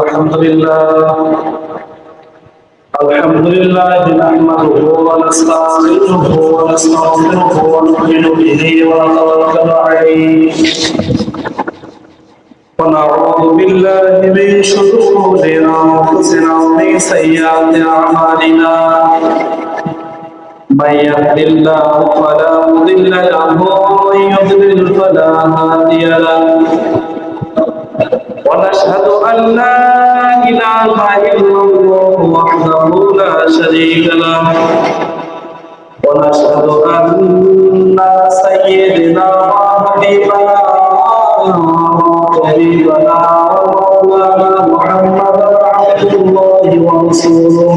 الحمد لله. الحمد لله نحمده ونستعينه ونستغفره ونؤمن به ونتوكل عليه. ونعوذ بالله من شرور انفسنا ومن سيئات أعمالنا. من يهد الله فلا مضل له ومن يضلل فلا هادي له. ونشهد أن لا إله إلا الله وحده لا شريك له. ونشهد أن سيدنا وحبيبنا وحبيبنا ومولانا محمدا عبد الله ورسوله.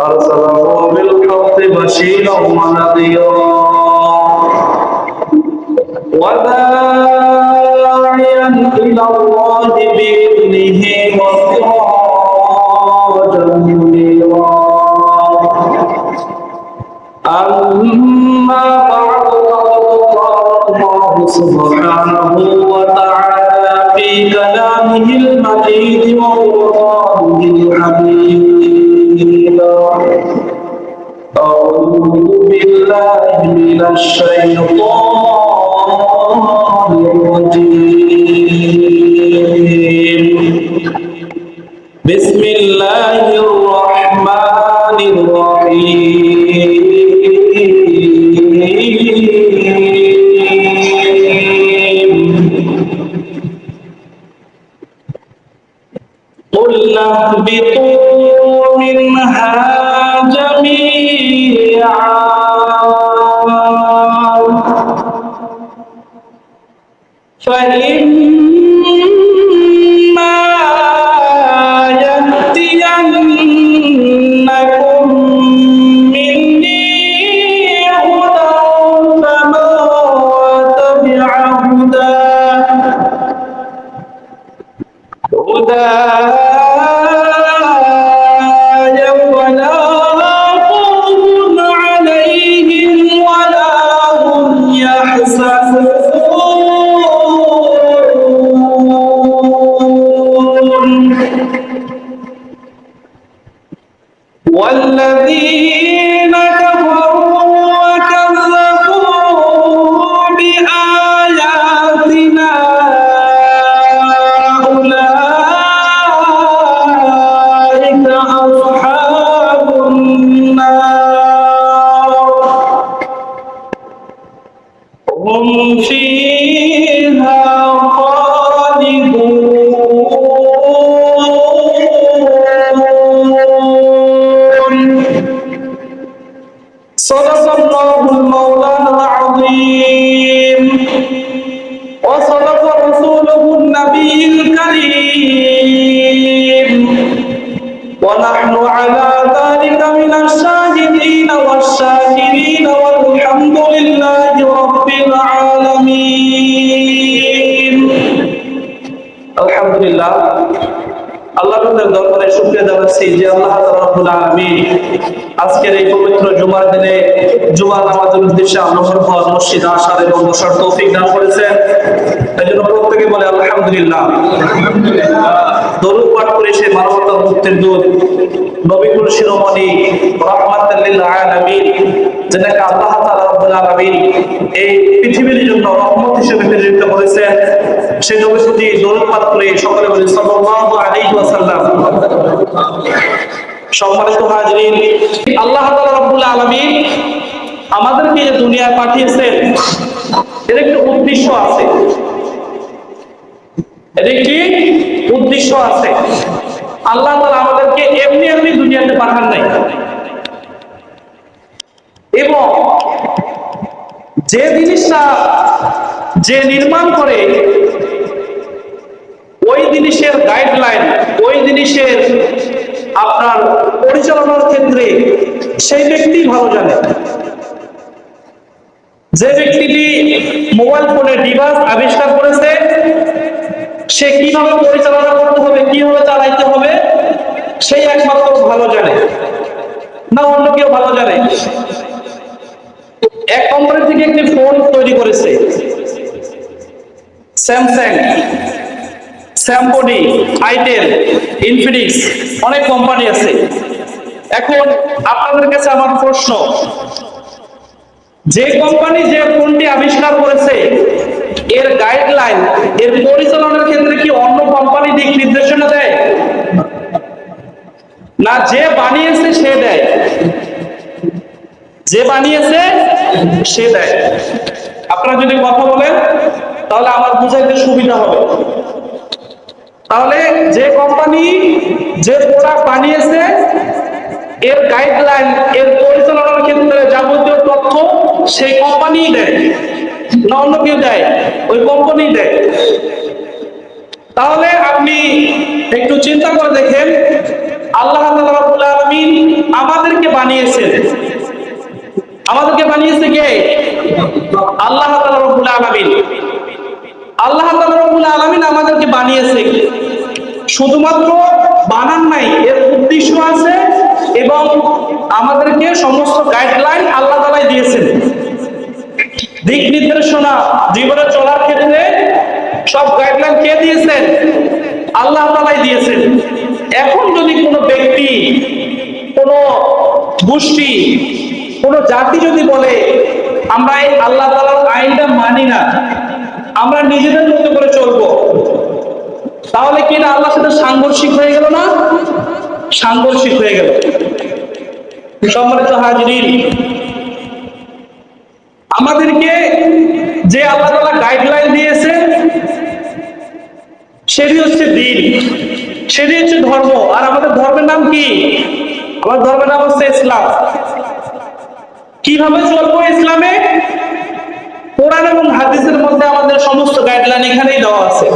أرسله بالحق بشيرا ونذيرا. وداعيا إلى الله بإذنه وسراجا منيرا أما بعد فقد الله سبحانه وتعالى في كلامه المجيد وقرآنه الحميد أعوذ بالله من الشيطان উদ্দেশ্যে হওয়ার মসজিদ আসার এবং বসার তৌফিক দান করেছেন। এই জন্য প্রত্যেকে বলে, আলহামদুলিল্লাহ। দরুদ পাঠ করে সে মানবতার মুক্তির দূত, নবীকুল শিরোমণি, রহমাতাল লিল আলামিন, যেটাকে আল্লাহ তাআলা রব্বুল আলামিন এই পৃথিবীর জন্য রহমত হিসেবে প্রেরিত করেছেন। সেই প্রতি দরুদ পাঠ করে সকলে বলি, সাল্লাল্লাহু আলাইহি ওয়াসাল্লাম। সম্মানিত হাজরিন, আল্লাহ তাআলা রব্বুল আলামিন আমাদেরকে যে দুনিয়ায় পাঠিয়েছেন এর একটা উদ্দেশ্য আছে। এর একটি উদ্দেশ্য আছে। আল্লাহ তাআলা আমাদেরকে এমনি এমনি দুনিয়াতে পাঠান নাই। এবং যে জিনিসটা যে নির্মাণ করে, ওই জিনিসের গাইডলাইন ওই জিনিসের আপনার পরিচালনার ক্ষেত্রে সেই ব্যক্তি ভালো জানে। যে ব্যক্তিটি মোবাইল ফোনের ডিভাইস আবিষ্কার করেছে, সে কীভাবে পরিচালনা করতে হবে, কীভাবে চালাইতে হবে সেই একমাত্র ভালো জানে। না অন্য কেউ ভালো জানে। এক কোম্পানি থেকে একটি ফোন তৈরি করেছে। স্যামসাং স্যাম্পনি আইটেল, ইনফিনিক্স, অনেক কোম্পানি আছে। এখন আপনাদের কাছে আমার প্রশ্ন যে কোম্পানি যে ফোনটি আবিষ্কার করেছে, এর গাইডলাইন এর পরিচালনার ক্ষেত্রে কি অন্য কোম্পানি দিক নির্দেশনা দেয়? না, যে বানিয়েছে সে দেয়। যে বানিয়েছে সে দেয়। আপনারা যদি কথা বলেন, তাহলে আমার বুঝাইতে সুবিধা হবে। তাহলে যে কোম্পানি যে প্রোডাক্ট বানিয়েছে এর গাইডলাইন এর পরিচালনার ক্ষেত্রে যাবতীয় তথ্য সেই কোম্পানি দেয়। না অন্য কেউ দেয়, ওই কোম্পানি দেয়। তাহলে আপনি একটু চিন্তা করে দেখেন, আল্লাহ আলামিন আমাদেরকে বানিয়েছেন। আমাদেরকে বানিয়েছে কে? আল্লাহ রাব্বুল আলামিন। আল্লাহ রাব্বুল আলামিন আমাদেরকে বানিয়েছে শুধুমাত্র বানান নাই, এর উদ্দেশ্য আছে এবং আমাদেরকে সমস্ত গাইডলাইন আল্লাহ তালাই দিয়েছেন। দিক নির্দেশনা জীবনে চলার ক্ষেত্রে সব গাইডলাইন কে দিয়েছেন? আল্লাহ তাআলাই দিয়েছেন। এখন যদি কোনো ব্যক্তি, কোনো গোষ্ঠী, কোনো জাতি যদি বলে, আমরা এই আল্লাহ তাআলার আইনটা মানি না, আমরা নিজেদের মতো করে চলবো, তাহলে কি না আল্লাহর সাথে সাংঘর্ষিক হয়ে গেল না? সাংঘর্ষিক হয়ে গেল। সম্মানিত হাজিরিন, আমাদেরকে যে আল্লাহ তাআলা গাইডলাইন দিয়েছে, সেটি হচ্ছে দিন। সেটি হচ্ছে ধর্ম। আর আমাদের ধর্মের নাম কি? আমার ধর্মের নাম হচ্ছে ইসলাম। কীভাবে চলবো ইসলামে? কোরআন এবং হাদিসের মধ্যে আমাদের সমস্ত গাইডলাইন এখানেই দেওয়া আছে।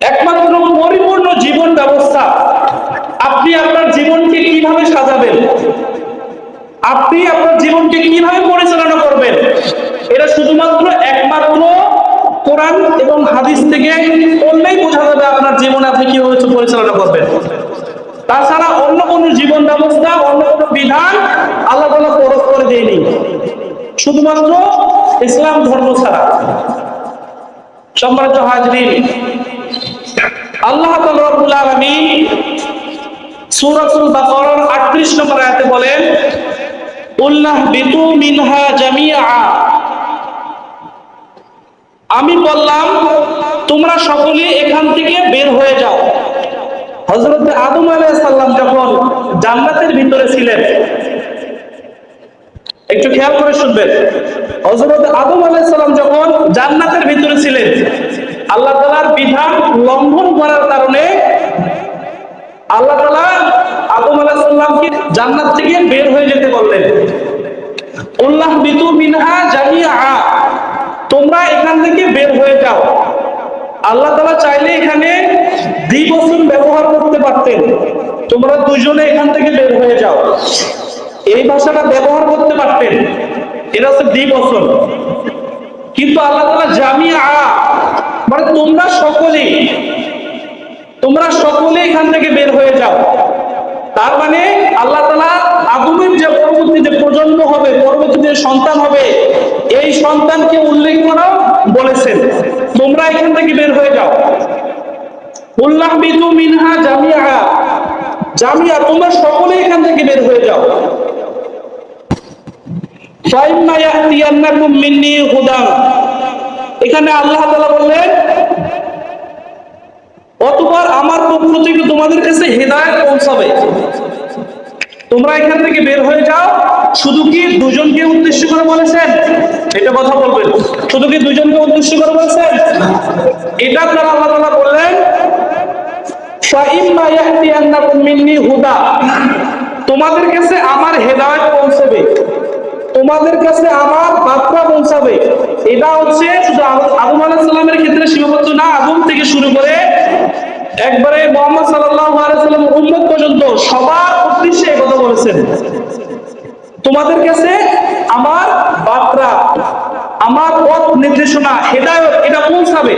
একমাত্র পরিপূর্ণ জীবন ব্যবস্থা। আপনি আপনার জীবনকে কীভাবে সাজাবেন? আপনি আপনার জীবনকে কীভাবে পরিচালনা করবেন? এটা শুধুমাত্র একমাত্র কোরআন এবং হাদিস থেকে পড়লেই বোঝা যাবে আপনার জীবন আপনি কীভাবে পরিচালনা করবেন। তাছাড়া অন্য কোন জীবন ব্যবস্থা, অন্য কোন বিধান আল্লাহ তালা পরখ করে দেয়নি। শুধুমাত্র ইসলাম ধর্ম ছাড়া। সম্মানিত হাজরিন আল্লাহ রব্বুল আলামিন সূরাতুল বাকারার 38 নম্বর আয়াতে বলেন, উল্লাহ বিতু মিনহা জামিআ। আমি বললাম, তোমরা সকলে এখান থেকে বের হয়ে যাও। হযরত আদম আলাইহিস সালাম যখন জান্নাতের ভিতরে ছিলেন, একটু খেয়াল করে শুনবেন। হযরত আদম আলাইহিস সালাম যখন জান্নাতের ভিতরে ছিলেন আল্লাহ তাআলার বিধান লঙ্ঘন করার কারণে আল্লাহ তাআলা আদম আলাইহিস জান্নাত থেকে বের হয়ে যেতে বললেন। উল্লাহ বিতু মিনহা জামিআ। তোমরা এখান থেকে বের হয়ে যাও। আল্লাহ তাআলা চাইলে এখানে দ্বিবচন ব্যবহার করতে পারতেন। তোমরা দুজনে এখান থেকে বের হয়ে যাও। এই ভাষাটা ব্যবহার করতে পারতেন। এটা হচ্ছে দ্বিবচন। কিন্তু আল্লাহ তাআলা জামিআ মানে তোমরা সকলেই, তোমরা সকলে এখান থেকে বের হয়ে যাও। তার মানে আল্লাহ তালা আগুনের যে পরবর্তী যে প্রজন্ম হবে, পরবর্তী যে সন্তান হবে, এই সন্তানকে উল্লেখ করা বলেছেন। তোমরা এখান থেকে বের হয়ে যাও। উল্লাহ মিনহা জামিয়া তোমরা সকলে এখান থেকে বের হয়ে যাও। হুদা এখানে আল্লাহ বললেন অতঃপর আমার পক্ষ থেকে তোমাদের কাছে হেদায়েত পৌঁছাবে। তোমরা এখান থেকে বের হয়ে যাও। শুধু কি দুজনকে উদ্দেশ্য করে বলেছেন? এটা কথা বলবেন। শুধু কি দুজনকে উদ্দেশ্য করে বলেছেন? এটা তারা আল্লাহ তাআলা বললেন তোমাদের কাছে আমার হেদায়েত পৌঁছাবে। তোমাদের কাছে আমার বার্তা পৌঁছাবে। এটা হচ্ছে শুধু আদম আলাইহিস ক্ষেত্রে সীমাবদ্ধ না আদম থেকে শুরু করে একবারে মোহাম্মদ সাল্লাম উম্মত পর্যন্ত সবার উদ্দেশ্যে কথা বলেছেন। তোমাদের কাছে আমার বার্তা আমার পথ নির্দেশনা, হেদায়েত, এটা পৌঁছাবে।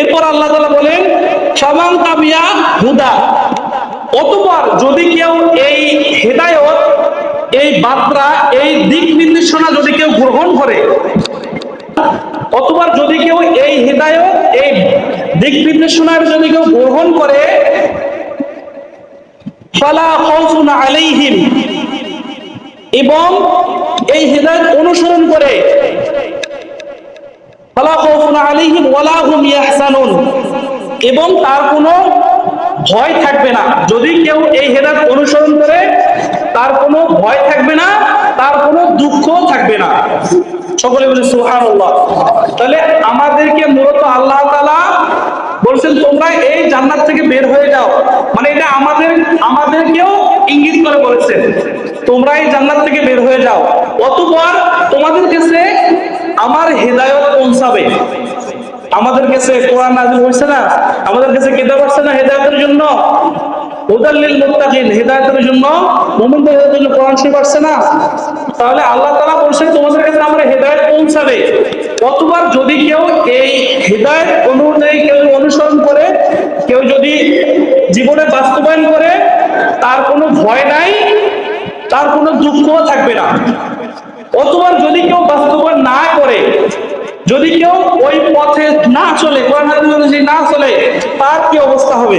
এরপর আল্লাহ তাআলা বলেন, সমান তাবিয়া হুদা। অতঃপর যদি কেউ এই হেদায়েত এই বার্তা, এই দিক নির্দেশনা যদি কেউ গ্রহণ করে, অথবা যদি কেউ এই হৃদায়ত, এই দিক নির্দেশনার যদি কেউ গ্রহণ করে এবং এই হৃদায়ত অনুসরণ করে এবং তার কোনো ভয় থাকবে না। যদি কেউ এই হেদায়ত অনুসরণ করে তার কোনো ভয় থাকবে না, তার কোনো দুঃখও থাকবে না। সকলে বলে, সুবহানাল্লাহ। তাহলে আমাদেরকে মূলত আল্লাহ তালা বলছেন, তোমরা এই জান্নাত থেকে বের হয়ে যাও। মানে এটা আমাদের, আমাদেরকেও ইঙ্গিত করে বলেছেন তোমরা এই জান্নাত থেকে বের হয়ে যাও। অতঃপর তোমাদের কাছে আমার হেদায়ত পৌঁছাবে। আমাদের কাছে কোরআন নাযিল হয়েছে না? আমাদের কাছে কিতাব আসছে না হেদায়তের জন্য? হুদাল্লিল মুত্তাকিন, হেদায়েতের জন্য, মুমিনদের জন্য কোরআন শরীফ আসছে না? তাহলে আল্লাহ তাআলা বলছেন, তোমাদের কাছে আমরা হেদায়েত পৌঁছাবে। কতবার যদি কেউ এই হেদায়েত অনুযায়ী কেউ অনুসরণ করে, কেউ যদি জীবনে বাস্তবায়ন করে, তার কোনো ভয় নাই, তার কোনো দুঃখও থাকবে না। অথবা যদি কেউ বাস্তবায়ন না করে, যদি কেউ ওই পথে না চলে, কোরআন অনুযায়ী না চলে, তার কি অবস্থা হবে?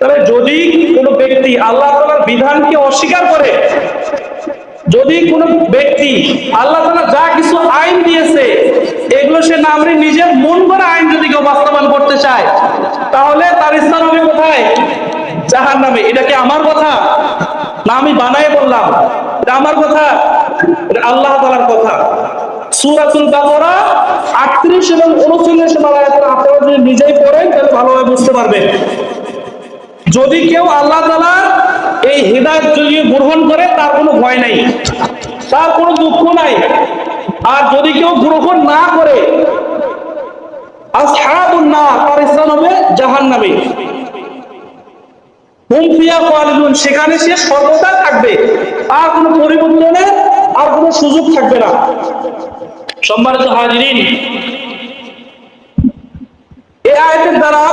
তবে যদি কোনো ব্যক্তি আল্লাহ তাআলার বিধানকে অস্বীকার করে, যদি কোনো ব্যক্তি আল্লাহ তাআলা যা কিছু আইন দিয়েছে, এগুলো সে না আমরা নিজের মন করা আইন যদি কেউ বাস্তবায়ন করতে চায়, তাহলে তার স্থান হবে কোথায়? জাহান নামে এটা কি আমার কথা? না, আমি বানায় বললাম। এটা আমার কথা? আল্লাহ তাআলার কথা। 38 এবং 39 নম্বর আয়াতের আপনারা যদি নিজেই পড়েন, তাহলে ভালোভাবে বুঝতে পারবেন। যদি কেউ আল্লাহ এই হৃদায়ত যদি গ্রহণ করে, তার কোনো ভয় নাই, তার কোনো দুঃখ নাই। আর যদি কেউ গ্রহণ না করে সেখানে সে থাকবে। আর কোনো আর কোনো সুযোগ থাকবে না। সম্মানিত হাজিরিন দ্বারা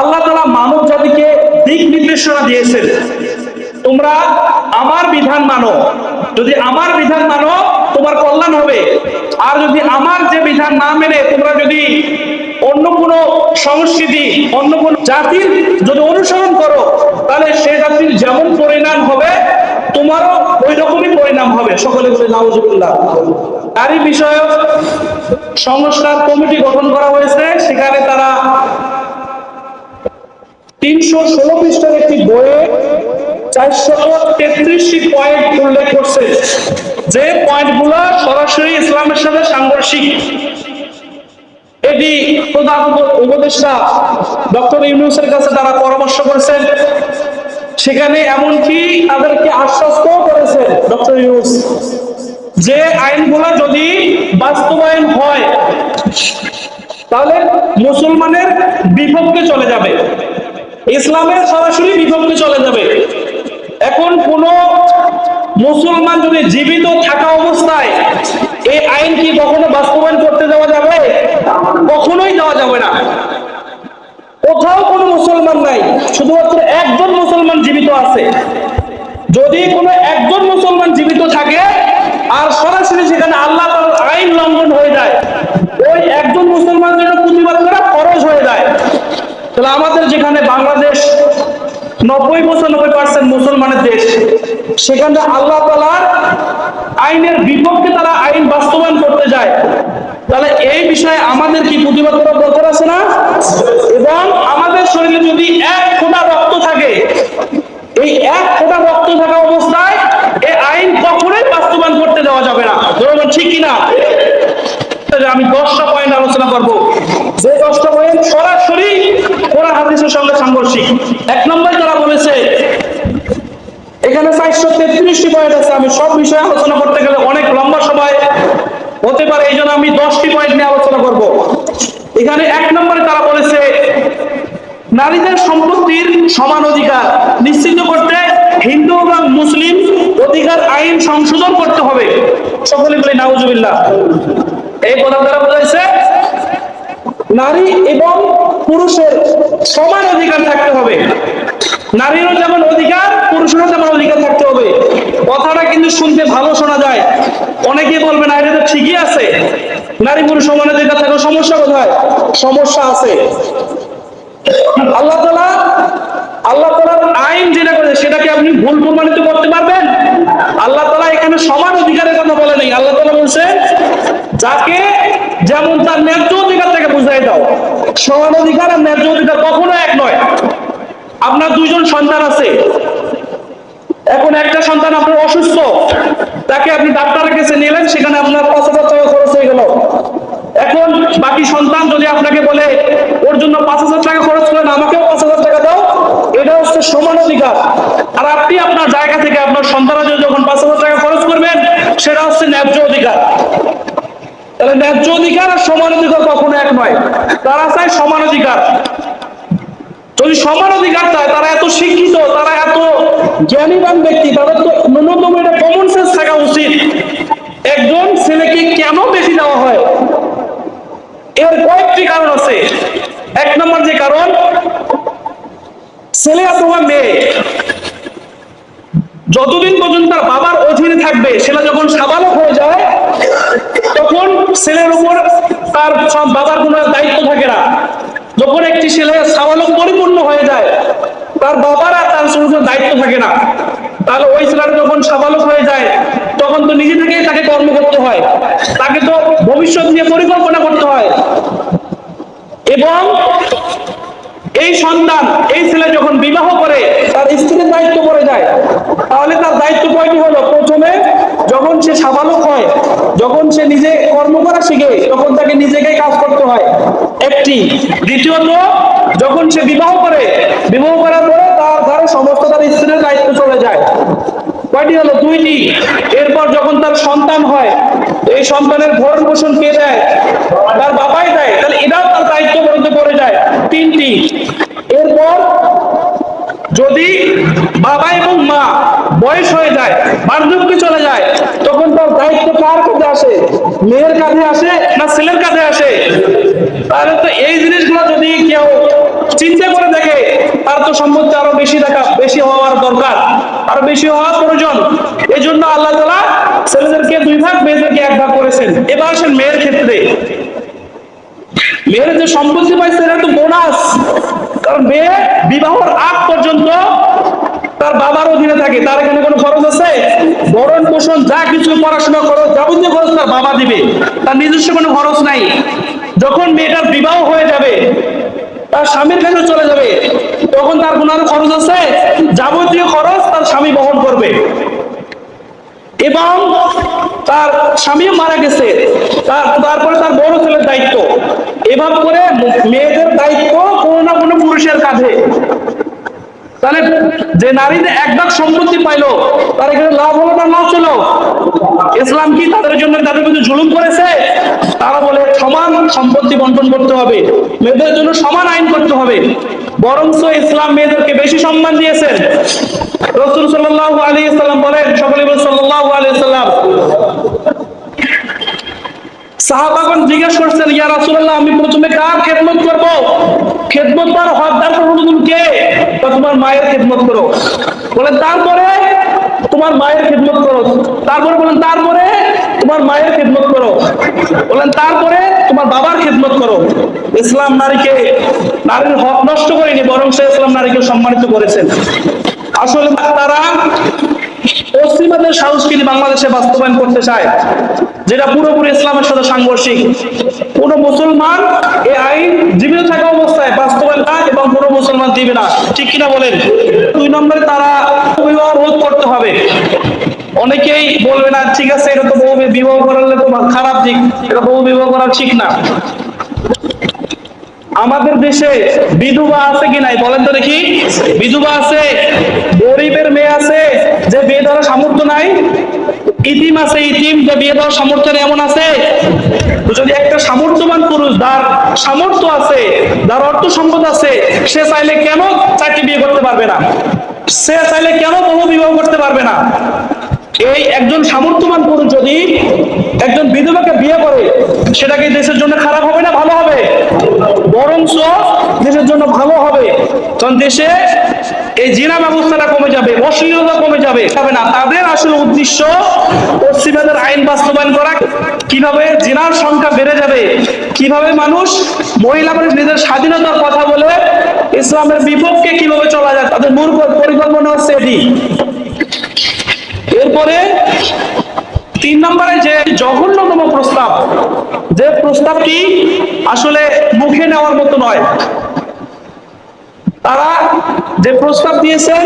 আল্লাহ তাআলা মানব জাতিকে দিক নির্দেশনা দিয়েছেন, তোমরা আমার বিধান মানো। যদি আমার বিধান মানো, তোমার কল্যাণ হবে। আর যদি আমার যে বিধান না মেনে, তোমরা যদি অন্য কোনো সংস্কৃতি, অন্য কোনো জাতির যদি অনুসরণ করো, তাহলে সে জাতির যেমন পরিণাম হবে, তোমারও ওই রকমই পরিণাম হবে। সকলে তারই বিষয়ক সংস্কার কমিটি গঠন করা হয়েছে। সেখানে তারা তিনশো ষোলো পৃষ্ঠার একটি বইয়ে চারশো তেত্রিশটি পয়েন্ট উল্লেখ করছে। যে পয়েন্টগুলো সরাসরি ইসলামের সাথে সাংঘর্ষিক। এটি প্রধান উপদেষ্টা ডক্টর ইউনুসের কাছে তারা পরামর্শ করেছেন। সেখানে এমনকি তাদেরকে আশ্বস্ত করেছেন ডক্টর ইউনুস যে আইনগুলো যদি বাস্তবায়ন হয়, তাহলে মুসলমানের বিপক্ষে চলে যাবে। ইসলামের সরাসরি বিপক্ষে চলে যাবে। এখন কোন মুসলমান যদি জীবিত থাকা অবস্থায় এই আইন কি কখনো বাস্তবায়ন করতে দেওয়া যাবে? কখনোই দেওয়া যাবে না। কোথাও কোনো মুসলমান নাই, শুধুমাত্র একজন মুসলমান জীবিত আছে। যদি কোনো একজন মুসলমান জীবিত থাকে, আর সরাসরি সেখানে আল্লাহ আইন লঙ্ঘন হয়ে যায়, ওই একজন মুসলমান যেন প্রতিবাদ করা ফরজ হয়ে যায়। তাহলে আমাদের যেখানে বাংলাদেশ নব্বই পঁচানব্বই পার্সেন্ট মুসলমানের দেশ, সেখানে আল্লাহ তালার আইনের বিপক্ষে তারা আইন বাস্তবায়ন করতে যায়। তাহলে এই বিষয়ে আমাদের কি প্রতিবাদ করার দরকার আছে না? এবং আমাদের শরীরে যদি এক ফোঁটা রক্ত থাকে, এই এক ফোঁটা রক্ত থাকা অবস্থায় এই আইন কখনোই বাস্তবায়ন করতে দেওয়া যাবে না। ধরুন ঠিক কিনা? আমি দশটা পয়েন্ট আলোচনা করব। যে দশটা হাদিসের সঙ্গে সাংঘর্ষিক। এক নম্বর তারা বলেছে, এখানে চারশো তেত্রিশটি পয়েন্ট আছে। আমি সব বিষয়ে আলোচনা করতে গেলে অনেক লম্বা সময় হতে পারে, এই জন্য আমি দশটি পয়েন্ট নিয়ে আলোচনা করব। এখানে এক নম্বরে তারা বলেছে, নারীদের সম্পত্তির সমান অধিকার নিশ্চিত করতে হিন্দু এবং মুসলিম অধিকার আইন সংশোধন করতে হবে। সকলে বলে, নাউজুবিল্লাহ। এই প্রধান তারা বোঝাইছে নারী এবং পুরুষের সমান অধিকার থাকতে হবে। নারীরও যেমন অধিকার, পুরুষেরও যেমন অধিকার থাকতে হবে। কথাটা কিন্তু শুনতে ভালো শোনা যায়। অনেকে বলবে, না, এটা তো ঠিকই আছে। নারী পুরুষ সমান অধিকার থাকলে সমস্যা কোথায়? সমস্যা আছে। আল্লাহ তালা আল্লাহ তালার আইন যেটা করেছে সেটাকে আপনি ভুল প্রমাণিত করতে পারবেন। আল্লাহ তালা এখানে সমান অধিকারের কথা বলে নেই। আল্লাহ তালা বলছে, যাকে যেমন তার ন্যায্য অধিকার থেকে বুঝাই দাও। সমান অধিকার আর ন্যায্য অধিকার কখনো এক নয়। আপনার দুইজন সন্তান আছে। এখন একটা সন্তান আপনার অসুস্থ, তাকে আপনি ডাক্তারের কাছে নিলেন, সেখানে আপনার পাঁচ হাজার টাকা খরচ হয়ে গেল। এখন বাকি সন্তান যদি আপনাকে বলে, ওর জন্য পাঁচ হাজার টাকা খরচ করেন, আমাকেও পাঁচ হাজার টাকা দাও। এটা হচ্ছে সমান অধিকার। আর আপনি আপনার জায়গা থেকে আপনার সন্তানের জন্য যখন পাঁচ হাজার টাকা খরচ করবেন, সেটা হচ্ছে ন্যায্য অধিকার। তাহলে ন্যায্য অধিকার আর সমান অধিকার কখনো এক নয়। তারা চায় সমান অধিকার। যদি সমান অধিকার চায়, তারা এত শিক্ষিত, তারা এত জ্ঞানীবান ব্যক্তি, তাদের তো ন্যূনতম এটা কমন সেন্স থাকা উচিত। একজন ছেলেকে কেন বেশি দেওয়া হয়? এর কয়েকটি কারণ আছে। এক নম্বর যে কারণ, ছেলে অথবা মেয়ে। যতদিন পর্যন্ত তার বাবার অধীনে থাকবে ছেলে যখন সাবালক হয়ে যায়, তখন ছেলের উপর তার বাবার কোনো দায়িত্ব থাকে না। যখন একটি ছেলে সাবালক পরিপূর্ণ হয়ে যায়, তার বাবার আর তার কোনো দায়িত্ব থাকে না। তাহলে ওই ছেলেটা যখন সাবালক হয়ে যায়, তখন তো নিজে থেকেই তাকে কর্ম করতে হয়। তাকে তো ভবিষ্যৎ নিয়ে পরিকল্পনা করতে হয়। এবং এই সন্তান, এই ছেলে যখন বিবাহ করে, তার স্ত্রীর দায়িত্ব পড়ে যায়। তাহলে তার দায়িত্ব কয়টি হলো? প্রথমে, যখন সে সাবালক হয়, যখন সে নিজে কর্ম করা শিখে, তখন তাকে নিজেকে কাজ করতে হয়। একটি। দ্বিতীয়ত, যখন সে বিবাহ করে, বিবাহ করার পরে তার ঘরে সমস্ত তার স্ত্রীর দায়িত্ব চলে যায়। কয়টি হলো? দুইটি। এরপর যখন তার সন্তান হয়, এই সন্তানের ভরণ পোষণ কে দেয়? তার বাবাই দেয়। তাহলে এটাও তার দায়িত্ব মধ্যে পড়ে যায় তিনটি এরপর যদি বাবা এবং মা বয়স হয়ে যায়, বার্ধক্যে চলে যায়, তখন তার দায়িত্ব কার কাঁধে আসে? মেয়ের কাঁধে আসে না ছেলের কাঁধে আসে? তাহলে তো এই জিনিসগুলো যদি কেউ চিন্তা করে দেখে, তার তো সম্পত্তি আরও বেশি দেখা, বেশি হওয়ার দরকার, আরও বেশি হওয়া প্রয়োজন। এই জন্য আল্লাহ তালা ছেলেদেরকে দুই ভাগ, মেয়েদেরকে এক ভাগ করেছেন। এবার আসেন মেয়ের ক্ষেত্রে। মেয়ের যে সম্পত্তি পাইছে এটা তো বোনাস। কারণ মেয়ে বিবাহর আগ পর্যন্ত তার বাবার অধীনে থাকে, তার এখানে কোনো খরচ আছে? ভরণ পোষণ, যা কিছু পড়াশোনা খরচ যাবতীয় খরচ তার বাবা দিবে। তার নিজস্ব কোনো খরচ নাই। যখন মেয়েটার বিবাহ হয়ে যাবে, তার স্বামীর কাছে চলে যাবে, তখন তার কোনো খরচ আছে? যাবতীয় খরচ তার স্বামী বহন করবে। এবং তার স্বামীও মারা গেছে। তার, তারপরে তার বড় ছেলের দায়িত্ব। এভাবে করে মেয়েদের দায়িত্ব কোনো না কোনো পুরুষের কাঁধে। তাহলে যে নারীদের এক ভাগ সম্পত্তি পাইলো, তার এখানে লাভ হলো না লস হলো? ইসলাম কি তাদের জন্য তাদের মধ্যে জুলুম করেছে? তারা বলে সমান সম্পত্তি বন্টন করতে হবে। মেয়েদের জন্য সমান আইন করতে হবে। বরঞ্চ ইসলাম মেয়েদেরকে বেশি সম্মান দিয়েছেন। রসুল সাল্লাহ আলী ইসলাম বলেন, সকলে বলেন সাল্লাহ আলী সাল্লাম সাহাবাগণ জিজ্ঞেস করছেন, ইয়া রাসূলুল্লাহ, আমি প্রথমে কার খেদমত করব? খেদমত করার হকদার প্রথম কে? তোমার মায়ের খেদমত করো। বলেন তারপরে তোমার মায়ের খেদমত করো। তারপরে বলেন, তারপরে তোমার মায়ের খেদমত করো। বলেন, তারপরে তোমার বাবার খেদমত করো। ইসলাম নারীকে, নারীর হক নষ্ট করেনি, বরং সে ইসলাম নারীকে সম্মানিত করেছেন। আসলে তারা পশ্চিমাদের সংস্কৃতি বাংলাদেশে বাস্তবায়ন করতে চায়, যেটা পুরোপুরি ইসলামের সাথে সাংঘর্ষিক, কোন মুসলমান এই আইন জীবিত থাকা অবস্থায় বাস্তবায়ন না এবং কোনো মুসলমান দিবে না। ঠিক কিনা বলেন? দুই নম্বরে তারা বিবাহ রোধ করতে হবে। অনেকেই বলবে না, ঠিক আছে, এটা তো বহু বিবাহ করালে তো খারাপ দিক, এটা বহু বিবাহ করা ঠিক না। আমাদের দেশে বিধবা আছে কি নাই? বলেন তো দেখি। বিধবা আছে, গরিবের মেয়ে আছে, যে বিয়ে দেওয়ার সামর্থ্য নাই। ইতিম আছে, ইতিম, যে বিয়ে দেওয়ার সামর্থ্য এমন আছে? যদি একটা সামর্থ্যবান পুরুষ, যার সামর্থ্য আছে, যার অর্থ সম্পদ আছে, সে চাইলে কেন চারটি বিয়ে করতে পারবে না? সে চাইলে কেন বহু বিবাহ করতে পারবে না? এই একজন সামর্থ্যবান পুরুষ যদি একজন বিধবাকে বিয়ে করে, সেটা কি দেশের জন্য খারাপ হবে না ভালো হবে? বরঞ্চ দেশের জন্য ভালো হবে। কারণ দেশে এই জিনা ব্যবস্থাটা কমে যাবে, অশ্লীলতা কমে যাবে। হবে না, তাদের আসলে উদ্দেশ্য পশ্চিমাদের আইন বাস্তবায়ন করা। কীভাবে জিনার সংখ্যা বেড়ে যাবে, কীভাবে মানুষ মহিলা মানুষ নিজের স্বাধীনতার কথা বলে ইসলামের বিপক্ষে কীভাবে চলা যায়, তাদের মূল পরিকল্পনা হচ্ছে এটি। এরপরে তিন নম্বরে যে জঘন্যতম প্রস্তাব, যে প্রস্তাবটি আসলে মুখে নেওয়ার মতো নয়। তারা যে প্রস্তাব দিয়েছেন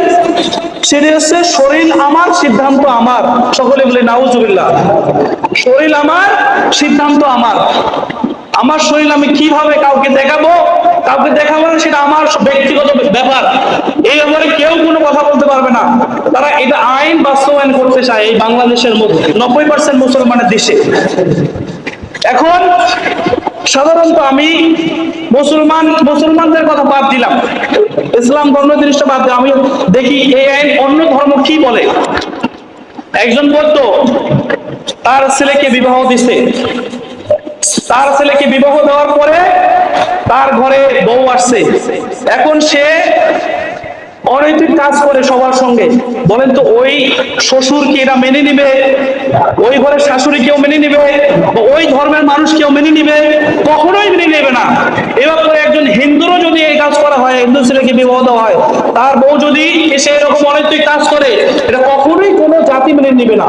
সেটি হচ্ছে শরীর আমার, সিদ্ধান্ত আমার। সকলে বলে, নাউজুবিল্লাহ। শরীর আমার, সিদ্ধান্ত আমার। আমার শরীর আমি কীভাবে কাউকে দেখাবো? কাউকে দেখাবো না সেটা আমার ব্যক্তিগত ব্যাপার। এই ব্যাপারে কেউ কোনো কথা বলতে পারবে না। তারা এটা আইন বাস্তবায়ন করতে চায় এই বাংলাদেশের মধ্যে, নব্বই পার্সেন্ট মুসলমানের দেশে। এখন সাধারণত আমি মুসলমান, মুসলমানদের কথা বাদ দিলাম। ইসলাম ধর্ম জিনিসটা বাদ দিলাম। আমি দেখি এই আইন অন্য ধর্ম কি বলে? একজন বলতো, তার ছেলেকে বিবাহ দিছে। তার ছেলেকে বিবাহ দেওয়ার পরে তার ঘরে বউ আসছে। এখন সে অনৈতিক কাজ করে সবার সঙ্গে। বলেন তো, ওই শ্বশুর কি এটা মেনে নিবে? ওই ঘরের শাশুড়ি কেউ মেনে নিবে? ওই ধর্মের মানুষ কেউ মেনে নিবে? কখনোই মেনে নেবে না। এবার একজন হিন্দুরও যদি এই কাজ করা হয়, হিন্দু ছেলেকে বিবাহ দেওয়া হয়, তার বউ যদি এসে এরকম অনৈতিক কাজ করে, এটা কখনোই কোনো জাতি মেনে নিবে না।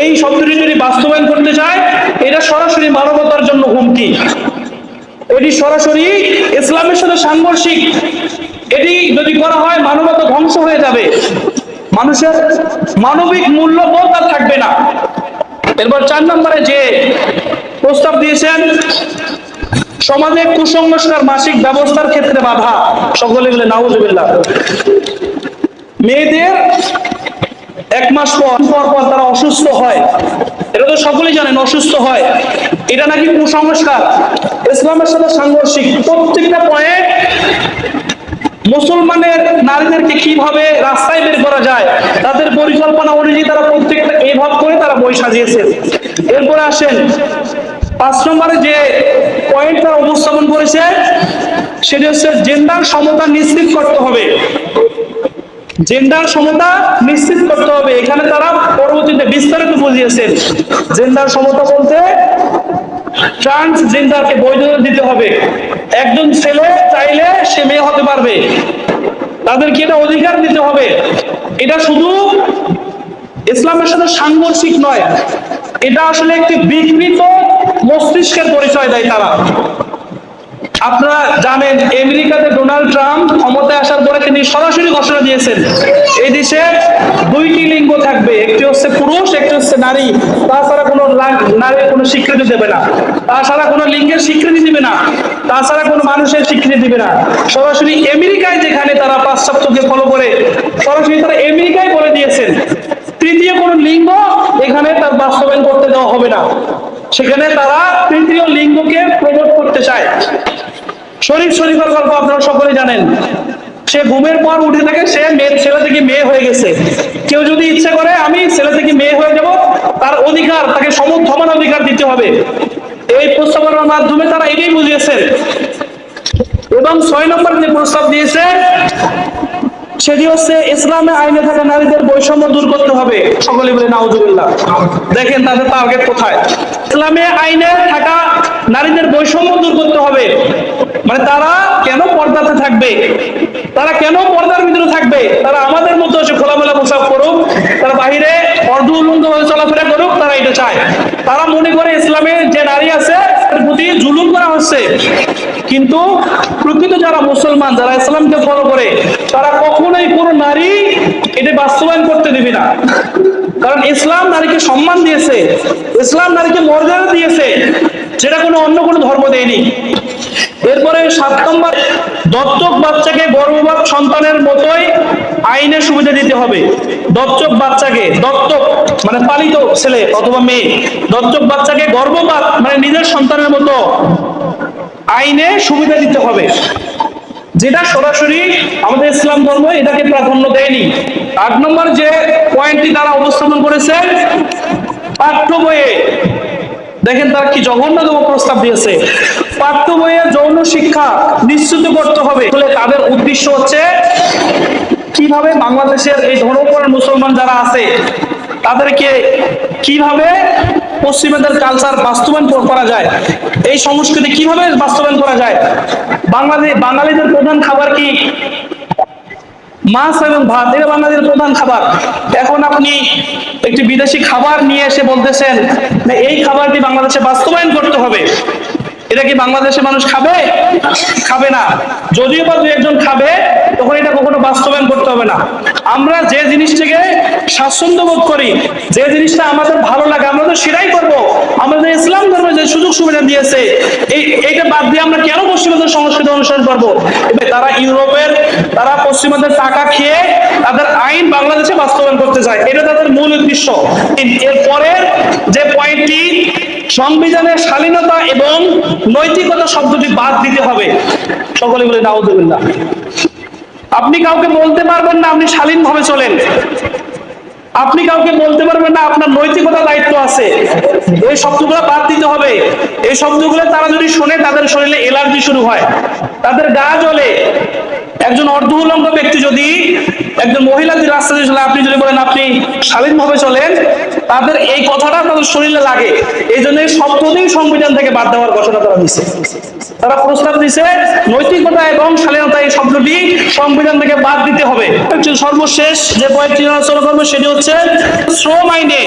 এই শব্দটি যদি বাস্তবায়ন করতে চায়, এটা সরাসরি মানবতার জন্য হুমকি। এটি সরাসরি ইসলামের সাথে সাংঘর্ষিক। এটি যদি করা হয়, মানবতা ধ্বংস হয়ে যাবে। মানুষের মানবিক মূল্যবোধ আর থাকবে না। এরপর চার নম্বরে যে প্রস্তাব দিয়েছেন, সমাজে কুসংস্কার মাসিক ব্যবস্থার ক্ষেত্রে বাধা। সকলে মিলে নাউজুবিল্লাহ। মেয়েদের এক মাস পর পর পর তারা অসুস্থ হয়। এটা তো সকলেই জানেন, অসুস্থ হয়। এটা নাকি কুসংস্কার? ইসলামের সাথে সাংঘর্ষিক। প্রত্যেকটা পয়েন্ট মুসলমানের নারীদেরকে কীভাবে রাস্তায় বের করা যায়, তাদের পরিকল্পনা অনুযায়ী তারা প্রত্যেকটা এইভাবে করে তারা বই সাজিয়েছে। এরপরে আসেন, পাঁচ নম্বরে যে পয়েন্ট তারা উপস্থাপন করেছে, সেটি হচ্ছে জেন্ডার সমতা নিশ্চিত করতে হবে। জেন্ডার সমতা নিশ্চিত করতে হবে। এখানে তারা পরবর্তীতে বিস্তারিত বুঝিয়েছেন। জেন্ডার সমতা বলতে ট্রান্সজেন্ডারকে বৈধতা দিতে হবে। একজন ছেলে চাইলে সে মেয়ে হতে পারবে। তাদেরকে এটা অধিকার দিতে হবে। এটা শুধু ইসলামের সাথে সাংঘর্ষিক নয়, এটা আসলে একটি বিকৃত মস্তিষ্কের পরিচয় দেয় তারা। আপনারা জানেন, আমেরিকাতে ডোনাল্ড ট্রাম্প ক্ষমতায় আসার পরে তিনি সরাসরি ঘোষণা দিয়েছেন, এই দেশে দুইটি লিঙ্গ থাকবে, একটি হচ্ছে পুরুষ, একটি হচ্ছে নারী। তাছাড়া কোনো নারীর কোনো স্বীকৃতি দেবে না। তাছাড়া কোনো লিঙ্গের স্বীকৃতি দিবে না। তাছাড়া কোনো মানুষের স্বীকৃতি দিবে না। সরাসরি আমেরিকায় যেখানে তারা পাশ্চাত্যকে ফলো করে, সরাসরি তারা আমেরিকায় বলে দিয়েছেন। তৃতীয় কোন লিঙ্গ এখানে তার বাস্তবায়ন করতে দেওয়া হবে না। সেখানে তারা তৃতীয় লিঙ্গকে শরীফ শরীফের গল্প আপনারা সকলে জানেন। সে ঘুমের পর উঠে থাকে, সে মেয়ে, ছেলে থেকে মেয়ে হয়ে গেছে। কেউ যদি ইচ্ছে করে, আমি ছেলে থেকে মেয়ে হয়ে যাব, তার অধিকার, তাকে সমর্থমান অধিকার দিতে হবে। এই প্রস্তাবনার মাধ্যমে তারা এটাই বুঝিয়েছেন এবং ছয় নম্বর যে প্রস্তাব দিয়েছে সেটি হচ্ছে ইসলামে আইনে থাকা নারীদের বৈষম্য দূর করতে হবে। সকলে বলে, নাউজুবিল্লাহ। দেখেন তাদের টার্গেট কোথায়? ইসলামে আইনে থাকা নারীদের বৈষম্য দূর করতে হবে। মানে তারা কেন পর্দাতে থাকবে? তারা কেন পর্দার ভিতরে থাকবে? তারা আমাদের মতো হচ্ছে খোলামেলা পোশাক করুক তারা বাহিরে অর্ধ উলঙ্গ চলাফেরা করুক, তারা এটা চায়। তারা মনে করে ইসলামে যে নারী আছে প্রতি জুলুম করা হচ্ছে। কিন্তু প্রকৃত যারা মুসলমান, যারা ইসলামকে ফলো করে, তারা কখনোই কোনো নারী এটা বাস্তবায়ন করতে দিবে না। কারণ ইসলাম নারীকে সম্মান দিয়েছে, ইসলাম নারীকে মর্যাদা দিয়েছে, যেটা কোনো অন্য কোনো ধর্ম দেয়নি। এরপরে সাত নম্বর, দত্তক বাচ্চাকে গর্ভপাত সন্তানের মতোই আইনের সুবিধা দিতে হবে। দত্তক বাচ্চাকে, দত্তক মানে পালিত ছেলে অথবা মেয়ে, দত্তক বাচ্চাকে গর্ভপাত মানে নিজের সন্তানের মতো আইনে সুবিধা দিতে হবে। যেটা সরাসরি আমাদের ইসলাম ধর্ম এটাকে প্রাধান্য দেয়নি। আট নম্বর যে পয়েন্টটি তারা উপস্থাপন করেছে, পাঠ্য বইয়ে দেখেন তারা কি জঘন্যতম প্রস্তাব দিয়েছে। পাঠ্য বইয়ে যৌন শিক্ষা নিশ্চিত করতে হবে। আসলে তাদের উদ্দেশ্য হচ্ছে, কীভাবে বাংলাদেশের এই ধর্মপর মুসলমান যারা আছে, তাদেরকে কীভাবে পশ্চিমাদের কালচার বাস্তবায়ন করা যায়, এই সংস্কৃতি কীভাবে বাস্তবায়ন করা যায়? বাংলাদেশ বাঙালিদের প্রধান খাবার কি? মাছ এবং ভাত, এটা বাংলাদেশের প্রধান খাবার। এখন আপনি একটি বিদেশি খাবার নিয়ে এসে বলতেছেন এই খাবারটি বাংলাদেশে বাস্তবায়ন করতে হবে। এটা কি বাংলাদেশের মানুষ খাবে? খাবে না। যদিও বা দু একজন খাবে, তখন এটা কখনো বাস্তবায়ন করতে হবে না। আমরা যে জিনিসটাকে স্বাচ্ছন্দ্য বোধ করি, যে জিনিসটা আমাদের ভালো লাগে, আমরা তো সেটাই করব। আমাদের ইসলাম ধর্মে যে সুযোগ সুবিধা দিয়েছে, এই, এইটা বাদ দিয়ে আমরা কেন পশ্চিমাদের সংস্কৃতি অনুসরণ করব? তারা ইউরোপের, তারা পশ্চিমাদের টাকা খেয়ে তাদের আইন বাংলাদেশে বাস্তবায়ন করতে চায়। এটা তাদের মূল উদ্দেশ্য। এর পরের যে পয়েন্টটি, সংবিধানের শালীনতা এবং নৈতিকতা শব্দটি বাদ দিতে হবে। সকলে বলে নাউদুবিল্লাহ আপনি কাউকে বলতে পারবেন না, আপনি শালীনভাবে চলেন। আপনি কাউকে বলতে পারবেন না, আপনার নৈতিকতা দায়িত্ব আছে। এই শব্দগুলো বাদ দিতে হবে। এই শব্দগুলো তারা যদি শোনে, তাদের শরীরে এলার্জি শুরু হয়। তাদের গা জ্বলে। একজন অর্ধ উলঙ্গ ব্যক্তি যদি একজন মহিলা যদি রাস্তা দিয়ে চলে, আপনি যদি বলেন আপনি শালীনভাবে চলেন, তাদের এই কথাটা তাদের শরীরে লাগে। এই জন্য শব্দতেই সংবিধান থেকে বাদ দেওয়ার ঘোষণা তারা দিছে তারা প্রস্তাব দিছে নৈতিকতা এবং শালীনতা এই শব্দটি সংবিধান থেকে বাদ দিতে হবে। সর্বশেষ যে পয়েন্টটি আলোচনা করব, সেটি হচ্ছে শ্রম আইনে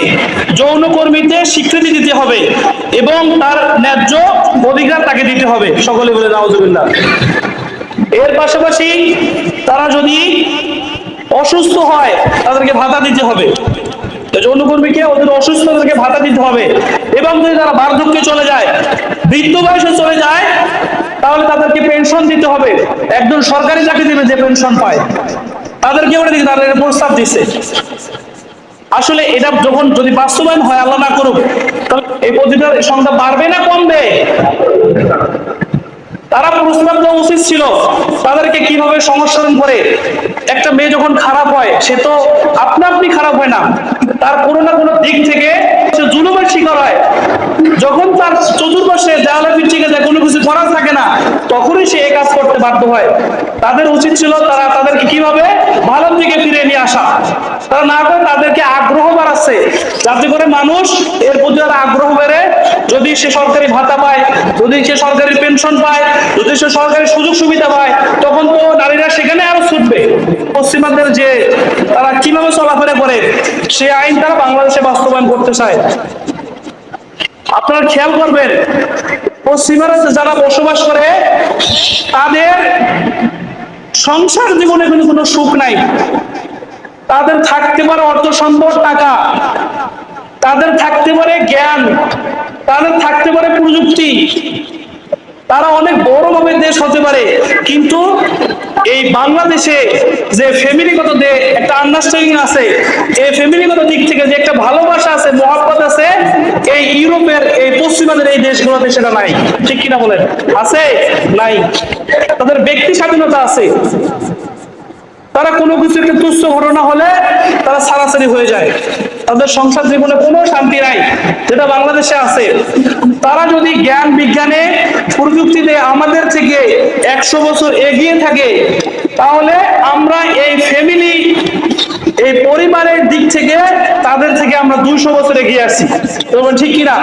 যৌনকর্মীদের স্বীকৃতি দিতে হবে এবং তার ন্যায্য অধিকার তাকে দিতে হবে। সকলে বলে নাউজুবিল্লাহ। এর পাশাপাশি তারা যদি অসুস্থ হয়, তাদেরকে ভাতা দিতে হবে। যৌনকর্মীকে ওদের অসুস্থ তাদেরকে ভাতা দিতে হবে। এবং যদি তারা বার্ধক্যে চলে যায়, বৃদ্ধ বয়সে চলে যায়, তাহলে তাদেরকে পেনশন দিতে হবে। একজন সরকারি চাকরি দিবে যে পেনশন পায়। তাদেরকে ওটা দিকে তাদের প্রস্তাব দিচ্ছে আসলে এটা যখন যদি বাস্তবায়ন হয়, আল্লাহ না করুক, তাহলে এই পদ্ধতির সংখ্যা বাড়বে না কমবে? তারা প্রস্তাব দেওয়া উচিত ছিল, তাদেরকে কীভাবে সংস্করণ করে? একটা মেয়ে যখন খারাপ হয়, সে তো আপনা আপনি খারাপ হয় না। তার কোনো না কোনো দিক থেকে সে জুলুমের শিকার হয়। যখন তার চতুর্পাশে দেওয়ালে পিছিয়ে যায় কোনো কিছু করার থাকে না, তখনই সে এই কাজ করতে বাধ্য হয়। তাদের উচিত ছিল তারা তাদেরকে কীভাবে ভালোর দিকে ফিরে নিয়ে আসা। তারা না করে তাদেরকে আগ্রহ বাড়াচ্ছে। যাতে করে মানুষ এর প্রতি তার আগ্রহ বেড়ে। যদি সে সরকারি ভাতা পায়, যদি সে সরকারি পেনশন পায়, যদি সে সরকারি সুযোগ সুবিধা পায়, তখন তো নারীরা সেখানে আরও ছুটবে। পশ্চিমাদের যে তারা কীভাবে চলাফেরা করে, সে আইন তারা বাংলাদেশে বাস্তবায়ন করতে চায়। আপনারা খেয়াল করবেন, পশ্চিমারা যারা বসবাস করে, তাদের সংসার জীবনে কিন্তু কোনো সুখ নাই। তাদের থাকতে পারে অর্থ সম্পদ, টাকা। তাদের থাকতে পারে জ্ঞান। তাদের থাকতে পারে প্রযুক্তি। তারা অনেক বড়ভাবে দেশ হতে পারে। কিন্তু এই বাংলাদেশে যে ফ্যামিলিগত যে একটা আন্ডারস্ট্যান্ডিং আছে, এই ফ্যামিলিগত দিক থেকে যে একটা ভালোবাসা আছে, মহাব্বত আছে, এই ইউরোপের, এই পশ্চিমাদের এই দেশগুলোতে সেটা নাই। ঠিক কিনা বলেন? আছে? নাই। তাদের ব্যক্তি স্বাধীনতা আছে। তারা কোনো কিছু একটা তুচ্ছ ঘটনা হলে তারা সারাসারি হয়ে যায়। তাদের সংসার জীবনে কোনো শান্তি নাই, যেটা বাংলাদেশে আছে। তারা যদি জ্ঞান বিজ্ঞানে প্রযুক্তিতে আমাদের থেকে একশো বছর এগিয়ে থাকে, তাহলে আমরা এই ফ্যামিলি এই পরিবারের দিক থেকে তাদের থেকে আমরা দুইশো বছর এগিয়ে আসি ঠিক কিনা?